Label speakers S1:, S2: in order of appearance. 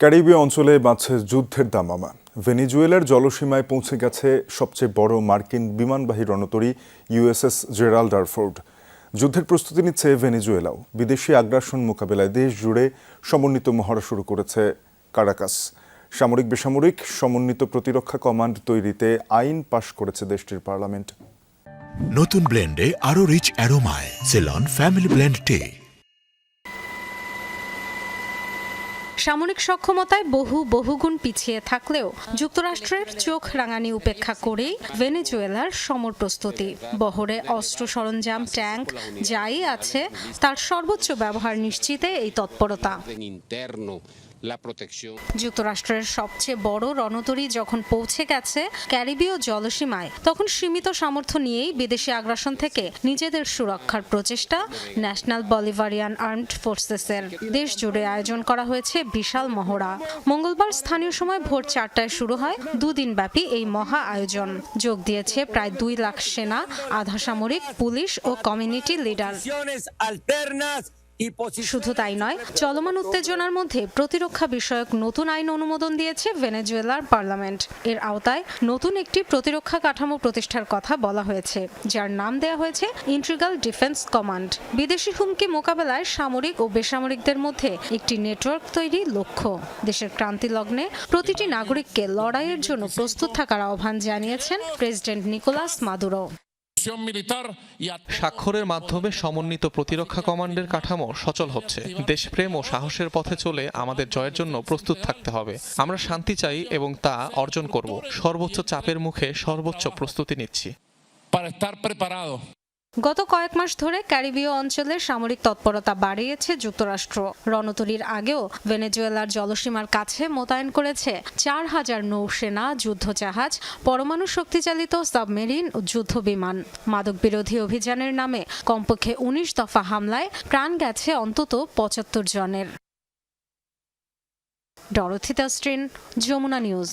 S1: ক্যারিবীয় অঞ্চলে বাঁচছে যুদ্ধের দামামা ভেনিজুয়েলার জলসীমায় পৌঁছে গেছে সবচেয়ে বড় মার্কিন বিমানবাহী রণতরী ইউএসএস জেরাল্ড আরফোর্ড যুদ্ধের প্রস্তুতি নিচ্ছে ভেনিজুয়েলাও। বিদেশি আগ্রাসন মোকাবেলায় দেশ জুড়ে সমন্বিত মহড়া শুরু করেছে কারাকাস। সামরিক বেসামরিক সমন্বিত প্রতিরক্ষা কমান্ড তৈরিতে আইন পাশ করেছে দেশটির পার্লামেন্ট।
S2: নতুন ব্লেন্ডে আরও রিচ অ্যারোমায়, সেলন, ফ্যামিলি ব্লেন্ড টে।
S3: সামরিক সক্ষমতায় বহু বহুগুণ পিছিয়ে থাকলেও যুক্তরাষ্ট্রের চোখ রাঙানি উপেক্ষা করেই ভেনেজুয়েলার সমর প্রস্তুতি। বহরে অস্ত্র সরঞ্জাম, ট্যাঙ্ক যাই আছে, তার সর্বোচ্চ ব্যবহার নিশ্চিতে এই তৎপরতা। যুক্তরাষ্ট্রের সবচেয়ে বড় রণতরী যখন পৌঁছে গেছে ক্যারিবীয় জলসীমায় তখন সীমিত সামর্থ্য নিয়েই বিদেশি আগ্রাসন থেকে নিজেদের সুরক্ষার প্রচেষ্টা ন্যাশনাল বলিভারিয়ান আর্মড ফোর্সেসের দেশ জুড়ে আয়োজন করা হয়েছে বিশাল মহড়া। মঙ্গলবার স্থানীয় সময় ভোর চারটায় শুরু হয় দুদিন ব্যাপী এই মহা আয়োজন। যোগ দিয়েছে প্রায় দুই লাখ সেনা আধা সামরিক পুলিশ ও কমিউনিটি লিডার। শুধু তাই নয়, চলমান উত্তেজনার মধ্যে প্রতিরক্ষা বিষয়ক নতুন আইন অনুমোদন দিয়েছে ভেনেজুয়েলার পার্লামেন্ট। এর আওতায় নতুন একটি প্রতিরক্ষা কাঠামো প্রতিষ্ঠার কথা বলা হয়েছে, যার নাম দেওয়া হয়েছে ইন্ট্রিগাল ডিফেন্স কমান্ড বিদেশি হুমকি মোকাবেলায় সামরিক ও বেসামরিকদের মধ্যে একটি নেটওয়ার্ক তৈরি লক্ষ্য। দেশের ক্রান্তি লগ্নে প্রতিটি নাগরিককে লড়াইয়ের জন্য প্রস্তুত থাকার আহ্বান জানিয়েছেন প্রেসিডেন্ট নিকোলাস মাদুরো।
S4: স্বাক্ষরের মাধ্যমে সমন্বিত প্রতিরক্ষা কমান্ডের কাঠামো সচল হচ্ছে। দেশপ্রেম ও সাহসের পথে চলে আমাদের জয়ের জন্য প্রস্তুত থাকতে হবে। আমরা শান্তি চাই এবং তা অর্জন করব। সর্বোচ্চ চাপের মুখে সর্বোচ্চ প্রস্তুতি নিচ্ছি.
S3: গত কয়েক মাস ধরে ক্যারিবীয় অঞ্চলে সামরিক তৎপরতা বাড়িয়েছে যুক্তরাষ্ট্র। রণতরীর আগেও ভেনেজুয়েলার জলসীমার কাছে মোতায়েন করেছে চার হাজার নৌসেনা, যুদ্ধজাহাজ, পরমাণু শক্তিচালিত সাবমেরিন ও যুদ্ধ বিমান মাদক বিরোধী অভিযানের নামে কমপক্ষে উনিশ দফা হামলায় প্রাণ গেছে অন্তত পঁচাত্তর জনের। ডরথিতা স্ট্রিন যমুনা নিউজ।